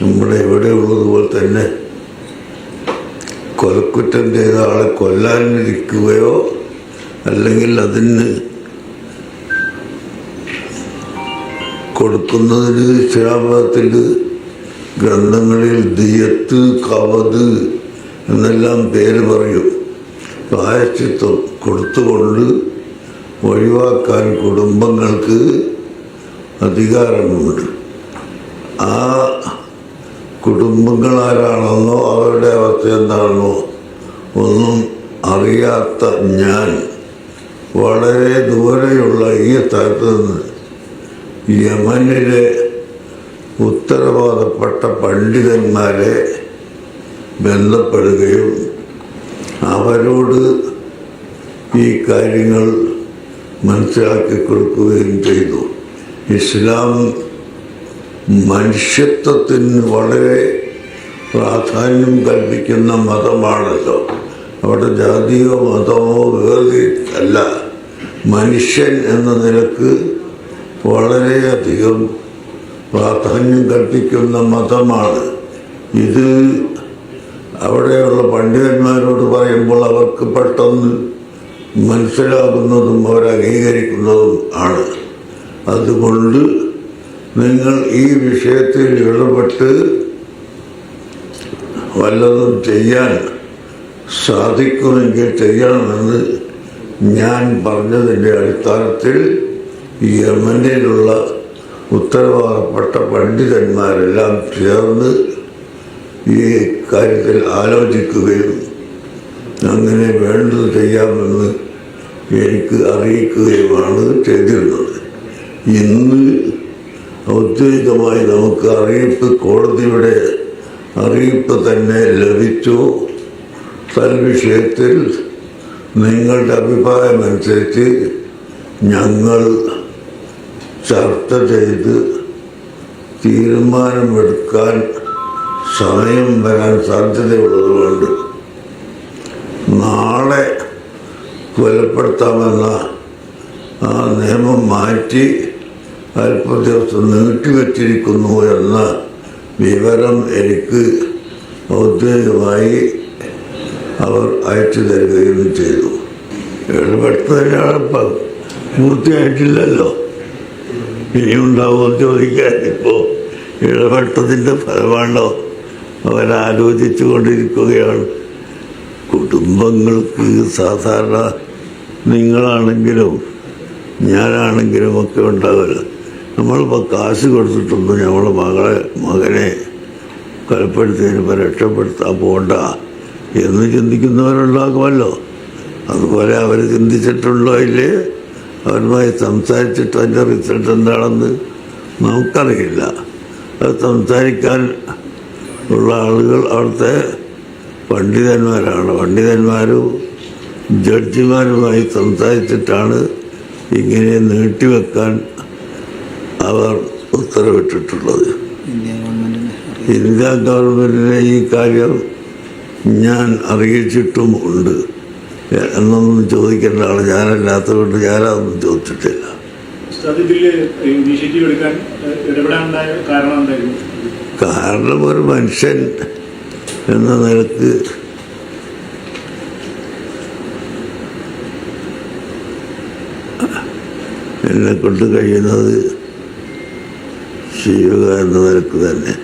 നമ്മുടെ ഇവിടെ ഉള്ളതുപോലെ തന്നെ കൊലക്കുറ്റം ചെയ്ത ആളെ കൊല്ലാനിരിക്കുകയോ അല്ലെങ്കിൽ അതിന് കൊടുക്കുന്നതിന് ഇസ്ലാമത്തിൽ ഗ്രന്ഥങ്ങളിൽ ദിയത്ത് കവത് എന്നെല്ലാം പേര് പറയും. പ്രായശ്ചിത്വം കൊടുത്തുകൊണ്ട് ഒഴിവാക്കാൻ കുടുംബങ്ങൾക്ക് അധികാരമുണ്ട് ആ കുടുംബങ്ങൾ ആരാണെന്നോ അവരുടെ അവസ്ഥ എന്താണെന്നോ ഒന്നും അറിയാത്ത ഞാൻ വളരെ ദൂരെയുള്ള ഈ സ്ഥലത്ത് നിന്ന് യമനിലെ ഉത്തരവാദപ്പെട്ട പണ്ഡിതന്മാരെ ബന്ധപ്പെടുകയും അവരോട് ഈ കാര്യങ്ങൾ മനസ്സിലാക്കി കൊടുക്കുകയും ചെയ്തു. ഇസ്ലാം മനുഷ്യത്വത്തിന് വളരെ പ്രാധാന്യം കൽപ്പിക്കുന്ന മതമാണല്ലോ. അവിടെ ജാതിയോ മതമോ വേർതിരിച്ചല്ല മനുഷ്യൻ എന്ന നിലയ്ക്ക് വളരെയധികം പ്രാധാന്യം കൽപ്പിക്കുന്ന മതമാണ്. ഇത് അവിടെയുള്ള പണ്ഡിതന്മാരോട് പറയുമ്പോൾ അവർക്ക് പെട്ടെന്ന് മനസ്സിലാകുന്നതും അവർ അംഗീകരിക്കുന്നതും ആണ്. അതുകൊണ്ട് നിങ്ങൾ ഈ വിഷയത്തിൽ ഇടപെട്ട് വല്ലതും ചെയ്യാൻ സാധിക്കുമെങ്കിൽ ചെയ്യണമെന്ന് ഞാൻ പറഞ്ഞതിന്റെ അടിസ്ഥാനത്തിൽ യമനിലുള്ള ഉത്തരവാദപ്പെട്ട പണ്ഡിതന്മാരെല്ലാം ചേർന്ന് ഈ കാര്യത്തിൽ ആലോചിക്കുകയും അങ്ങനെ വേണ്ടത് ചെയ്യാമെന്ന് എനിക്ക് അറിയിക്കുകയുമാണ് ചെയ്തിരുന്നത് ഇന്ന് ഔദ്യോഗികമായി നമുക്ക് അറിയിപ്പ് കോടതിയുടെ അറിയിപ്പ് തന്നെ ലഭിച്ചു. തൽവിഷയത്തിൽ നിങ്ങളുടെ അഭിപ്രായമനുസരിച്ച് ഞങ്ങൾ ചർച്ച ചെയ്ത് തീരുമാനമെടുക്കാൻ സമയം വരാൻ സാധ്യതയുള്ളതുകൊണ്ട് നാളെ കൊലപ്പെടുത്താമെന്ന ആ നിയമം മാറ്റി അല്പ ദിവസം നീട്ടിവെച്ചിരിക്കുന്നു എന്ന വിവരം എനിക്ക് ഔദ്യോഗികമായി അവർ അയച്ചു തരികയും ചെയ്തു. ഇടപെട്ടതിനാളിപ്പം പൂർത്തിയായിട്ടില്ലല്ലോ. ഇനിയുണ്ടാവുമോ ചോദിക്കാൻ ഇപ്പോൾ ഇടപെട്ടതിന്റെ ഫലമാണോ അവരാലോചിച്ചു കൊണ്ടിരിക്കുകയാണ്. കുടുംബങ്ങൾക്ക് സാധാരണ നിങ്ങളാണെങ്കിലും ഞാനാണെങ്കിലും ഒക്കെ ഉണ്ടാവില്ല. നമ്മളിപ്പോൾ കാശ് കൊടുത്തിട്ടൊന്നും നമ്മളെ മകളെ മകനെ കൊലപ്പെടുത്തിയതിനിപ്പോൾ രക്ഷപ്പെടുത്താൻ പോണ്ട എന്ന് ചിന്തിക്കുന്നവരുണ്ടാകുമല്ലോ. അതുപോലെ അവർ ചിന്തിച്ചിട്ടുണ്ടോ ഇല്ലേ? അവരുമായി സംസാരിച്ചിട്ട് അതിന്റെ റിസൾട്ട് എന്താണെന്ന് നമുക്കറിയില്ല. അത് സംസാരിക്കാൻ ഉള്ള ആളുകൾ അവിടുത്തെ പണ്ഡിതന്മാരാണ്. പണ്ഡിതന്മാരും ജഡ്ജിമാരുമായി സംസാരിച്ചിട്ടാണ് ഇങ്ങനെ നീട്ടിവെക്കാൻ അവർ ഉത്തരവിട്ടിട്ടുള്ളത്. ഇന്ത്യ ഗവൺമെന്റിനെ ഈ കാര്യം ഞാൻ അറിയിച്ചിട്ടും ഉണ്ട്. എന്നൊന്നും ചോദിക്കേണ്ട ആൾ ഞാനല്ലാത്തതുകൊണ്ട് ഞാനതൊന്നും ചോദിച്ചിട്ടില്ല. അതിൽ ഇനീഷ്യേറ്റീവ് എടുക്കാൻ ഏഹ്, ഇടപെടാനുണ്ടായ കാരണം എന്തായിരുന്നു? കാരണം ഒരു മനുഷ്യൻ എന്ന നിലയ്ക്ക് എന്നെ കൊണ്ട് കഴിയുന്നത് ചെയ്യുക എന്ന നിലയ്ക്ക് തന്നെ.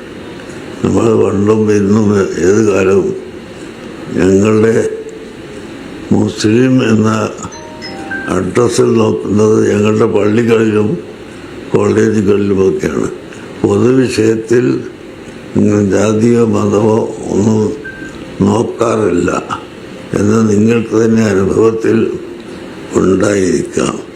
നമ്മൾ പണ്ടും ഇന്നും ഏത് കാലവും ഞങ്ങളുടെ മുസ്ലിം എന്ന അഡ്രസ്സിൽ നോക്കുന്നത് ഞങ്ങളുടെ പള്ളികളിലും കോളേജുകളിലുമൊക്കെയാണ്. പൊതുവിഷയത്തിൽ ജാതിയോ മതമോ ഒന്നും നോക്കാറില്ല. എന്ന് നിങ്ങൾക്ക് തന്നെ അനുഭവത്തിൽ ഉണ്ടായിരിക്കാം.